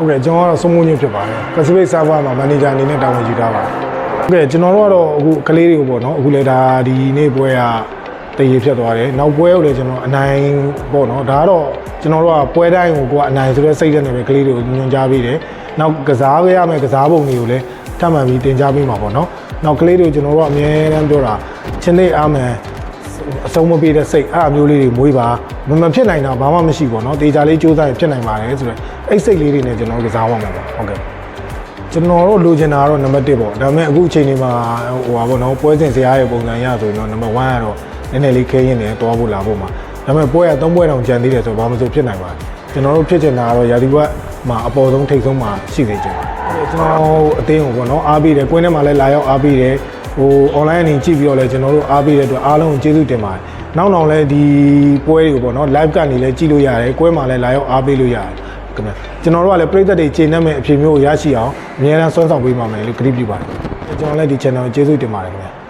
ဟုတ်ကဲ့ကျွန်တော်ကတော့စုံမုံညွတ်ဖြစ်ပါတယ် Pacific Server မှာ manager အနေနဲ့တာဝန်ယူထားပါတယ်ဟုတ်ကဲ့ကျွန်တော်တို့ကတော့အခုကလေးတွေကိုပေါ့နော်အခုလေဒါဒီနေ့ပွဲကတရေဖြစ်သွားတယ်နောက်ပွဲကိုလည်းကျွန်တော်အနိုင်ပေါ့နော်ဒါကတော့ကျွန်တော်တို့ကပွဲတိုင်းကိုကိုကအနိုင်ဆိုတဲ့စိတ်နဲ့ပဲကလေးတွေကိုညွှန်ကြားပေးတယ်နောက်ကစားပေးရမယ်ကစားပုံတွေကိုလည်းထပ်မံပြီးတင်ကြားပေးမှာပေါ့နော်နောက်ကလေးတွေကိုကျွန်တော်တို့ကအများအားပြောတာချင်းနေအားမယ် အဆုံးမပေးတဲ့စိတ်အဲ့အမျိုးလေးတွေမွေးပါမမဖြစ်နိုင်တာဘာမှမရှိဘူးเนาะတေချာလေးစူးစမ်းရင်ဖြစ်နိုင်ပါတယ်ဆိုတော့အဲ့စိတ်လေးတွေနဲ့ကျွန်တော်တို့ကစားရမှာပါဟုတ်ကဲ့ကျွန်တော်တို့လိုချင်တာကတော့နံပါတ်1ပေါ့ဒါပေမဲ့အခုအချိန်ဒီမှာဟိုပါပေါ့နော်ပွဲစဉ်ဇရာရဲ့ပုံစံရဆိုရင်တော့နံပါတ်1ကတော့နည်းနည်းလေးခဲရင်နေတွားဖို့လာဖို့မှာဒါပေမဲ့ပွဲက3ပွဲတောင်ကြံသေးတယ်ဆိုတော့ဘာမှမဆိုဖြစ်နိုင်ပါတယ်ကျွန်တော်တို့ဖြစ်ချင်တာကတော့ရာသီဝက်မှာအပေါ်ဆုံးထိပ်ဆုံးမှာရှိနေကြတယ်ကျွန်တော်အသင်းကိုပေါ့နော်အားပေးတယ်ကွင်းထဲမှာလည်းလာရောက်အားပေးတယ် ဟို online အနေကြည့်ပြီးတော့လဲကျွန်တော်တို့အားပေးတဲ့အတွက်အားလုံးကိုကျေးဇူးတင်ပါတယ်။နောက်နောက်လဲဒီပွဲတွေကိုပေါ့နော် live ကနေလဲကြည့်လို့ရတယ်။ကွဲမှာလဲလာရောက်အားပေးလို့ရတယ်။ခင်ဗျာကျွန်တော်တို့ကလည်းပြည်သက်တွေကျေနပ်မဲ့အဖြစ်မျိုးကိုရရှိအောင်အများအားစွမ်းဆောင်ပေးပါမယ်လို့ကတိပြုပါတယ်။ကျွန်တော်လည်းဒီ channel ကိုကျေးဇူးတင်ပါတယ်ခင်ဗျာ။